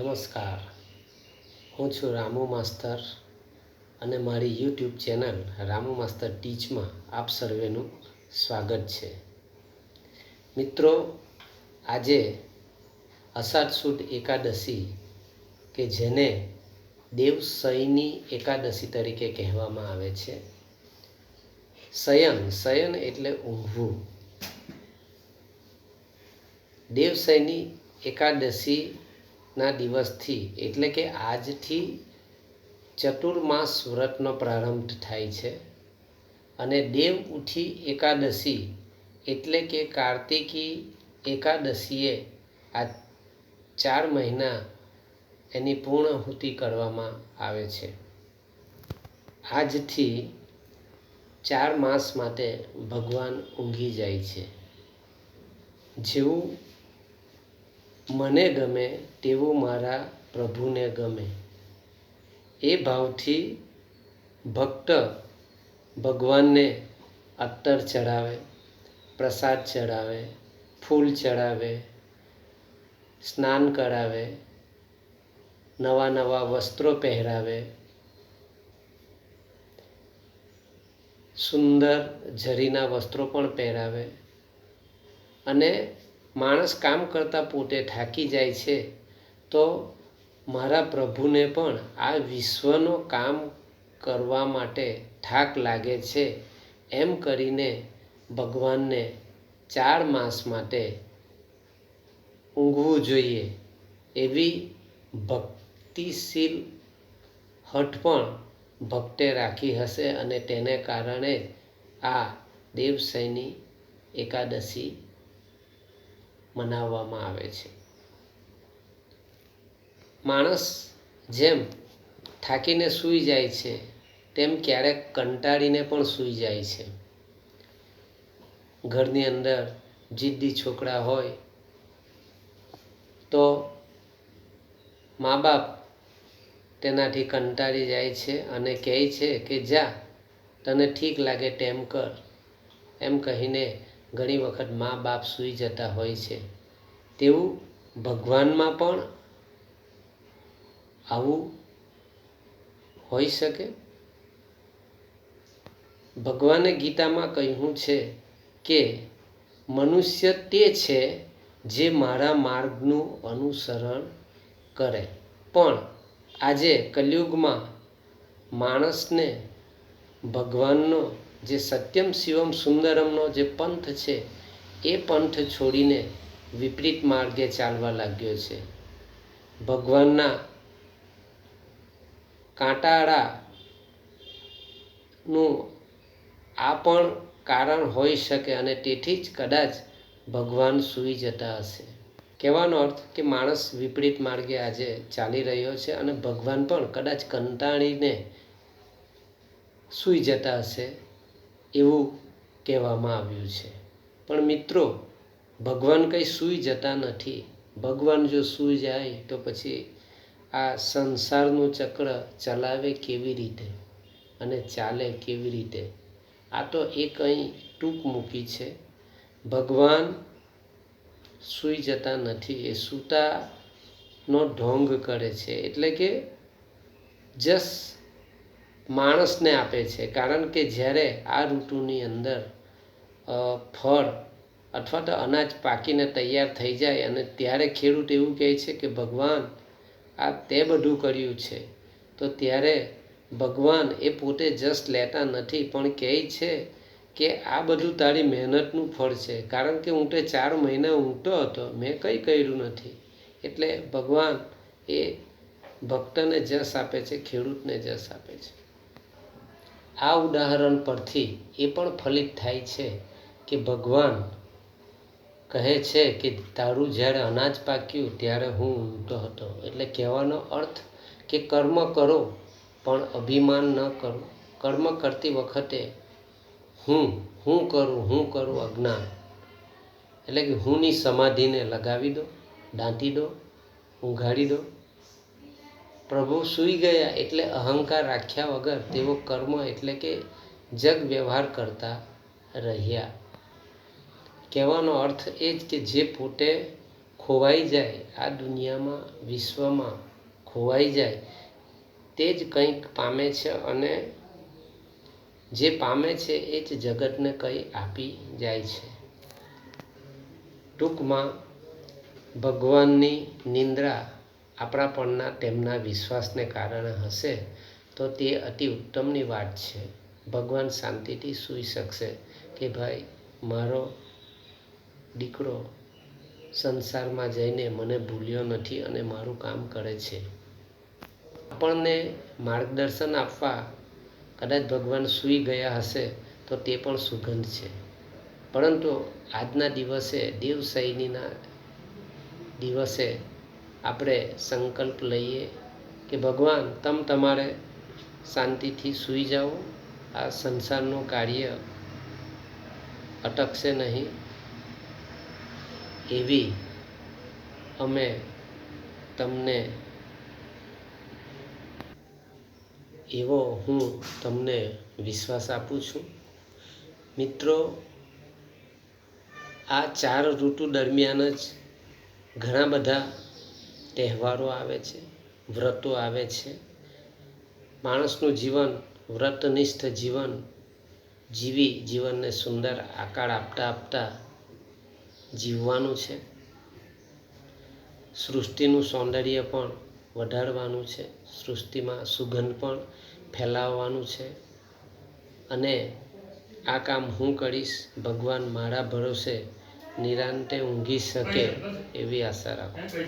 નમસ્કાર. હું છું રામુ માસ્તર અને મારી યુટ્યુબ ચેનલ રામુ માસ્તર ટીચમાં આપ સર્વેનું સ્વાગત છે. મિત્રો, આજે અષાઢ સુદ એકાદશી કે જેને દેવસઈની એકાદશી તરીકે કહેવામાં આવે છે. શયન શયન એટલે ઊંઘવું. દેવસઈની એકાદશીના દિવસથી, એટલે કે આજથી ચતુર્માસ વ્રતનો પ્રારંભ થાય છે. અને દેવ ઉઠી એકાદશી, એટલે કે કાર્તિકી એકાદશીએ આ ચાર મહિના એની પૂર્ણહુતિ કરવામાં આવે છે. આજથી ચાર માસ માટે ભગવાન ઊંઘી જાય છે. જેવું મને ગમે તેવું મારા પ્રભુને ગમે. એ ભાવથી ભક્ત ભગવાનને અત્તર ચડાવે પ્રસાદ ચડાવે ફૂલ ચડાવે સ્નાન કરાવે, નવા નવા વસ્ત્રો પહેરાવે. સુંદર ઝરીના વસ્ત્રો પણ પહેરાવે. અને માણસ કામ કરતાં પોતે થાકી જાય છે, તો મારા પ્રભુને પણ આ વિશ્વનો કામ કરવા માટે થાક લાગે છે. એમ કરીને ભગવાનને ચાર માસ માટે ઊંઘવું જોઈએ. એવી ભક્તિશીલ હઠ પણ ભક્તે રાખી હશે અને તેને કારણે આ દેવસૈની એકાદશી મનાવવામાં આવે છે. માણસ જેમ થાકીને સૂઈ જાય છે, તેમ ક્યારેક કંટાળીને પણ સૂઈ જાય છે. ઘરની અંદર જિદ્દી છોકરા હોય, તો મા બાપ તેનાથી કંટાળી જાય છે અને કહે છે કે જા, તને ઠીક લાગે, તેમ કર. એમ કહીને ઘણી વખત મા બાપ સૂઈ જતા હોય છે. તેવું ભગવાનમાં પણ આવું હોઈ શકે? ભગવાને ગીતામાં કહ્યું છે કે, મનુષ્ય તે છે જે મારા માર્ગનું અનુસરણ કરે. પણ આજે કલયુગમાં માણસને ભગવાનનો જે સત્યમ શિવમ સુંદરમનો જે પંથ છે, એ પંથ છોડીને વિપરીત માર્ગે ચાલવા લાગ્યો છે. ભગવાનના કાંટાળાનું આ પણ કારણ હોઈ શકે અને તેથી જ કદાચ ભગવાન સૂઈ જતા હશે. કહેવાનો અર્થ કે માણસ વિપરીત માર્ગે આજે ચાલી રહ્યો છે અને ભગવાન પણ કદાચ કંટાળીને સૂઈ જતા હશે. એવું કહેવામાં આવ્યું છે. પણ મિત્રો, ભગવાન કંઈ સૂઈ જતા નથી. ભગવાન જો સૂઈ જાય તો પછી આ સંસારનું ચક્ર ચલાવે કેવી રીતે અને ચાલે કેવી રીતે? આ તો એ કંઈ ટૂંક મૂકી છે. ભગવાન સૂઈ જતા નથી, એ સૂતાનો ઢોંગ કરે છે. એટલે કે જસ માણસને આપે છે. કારણ કે જ્યારે આ ઋતુની અંદર ફળ અથવા તો અનાજ પાકીને તૈયાર થઈ જાય અને ત્યારે ખેડૂત એવું કહે છે કે, ભગવાન, આ તે બધું કર્યું છે. તો ત્યારે ભગવાન એ પોતે જસ્ટ લેતા નથી, પણ કહે છે કે, આ બધું તારી મહેનતનું ફળ છે. કારણ કે તે ચાર મહિના ઊંઘતો હતો, મેં કંઈ કર્યું નથી. એટલે ભગવાન એ ભક્તને જસ આપે છે, ખેડૂતને જસ આપે છે. આ ઉદાહરણ પરથી એ પણ ફલિત થાય છે કે ભગવાન કહે છે કે તારું જ્યારે અનાજ પાક્યું ત્યારે હું ઊંઘતો હતો. એટલે કહેવાનો અર્થ કે કર્મ કરો, પણ અભિમાન ન કરો. કર્મ કરતી વખતે હું હું કરું હું કરું અજ્ઞાન. એટલે કે હુંની સમાધિને લગાવી દો દાંતી દો, ઊંઘાડી દો. પ્રભુ સૂઈ ગયા એટલે અહંકાર રાખ્યા વગર તેઓ કર્મ એટલે કે જગ વ્યવહાર કરતા રહ્યા. કહેવાનો અર્થ એ જ કે જે પોતે ખોવાઈ જાય, આ દુનિયામાં, વિશ્વમાં ખોવાઈ જાય, તે જ કંઈક પામે છે અને જે પામે છે એ જ જગતને કંઈ આપી જાય છે. ટૂંકમાં ભગવાનની નિંદ્રા આપણા પણના તેમના વિશ્વાસને કારણે હશે, તો તે અતિ ઉત્તમની વાત છે. ભગવાન શાંતિથી સૂઈ શકશે કે ભાઈ, મારો દીકરો સંસારમાં જઈને મને ભૂલ્યો નથી અને મારું કામ કરે છે. આપણને માર્ગદર્શન આપવા કદાચ ભગવાન સૂઈ ગયા હશે, તો તે પણ સુગંધ છે. પરંતુ આજના દિવસે દેવશૈનીના દિવસે આપણે સંકલ્પ લઈએ કે ભગવાન, તમ તમારે શાંતિથી સૂઈ જાઓ. આ સંસારનું કાર્ય અટકશે નહીં. એવી અમે તમને એવો હું તમને વિશ્વાસ આપું છું. મિત્રો, આ ચાર ઋતુ દરમિયાન જ ઘણા બધા તહેવારો આવે છે, વ્રતો આવે છે. માણસનું જીવન, વ્રતનિષ્ઠ જીવન, જીવી જીવનને સુંદર આકાર આપતા આપતા જીવવાનું છે. સૃષ્ટિનું સૌંદર્ય પણ વધારવાનું છે. સૃષ્ટિમાં સુગંધ પણ ફેલાવવાનું છે. અને આ કામ હું કરીશ, ભગવાન મારા ભરોસે નિરાંતે ઊંઘી શકે એવી આશા રાખું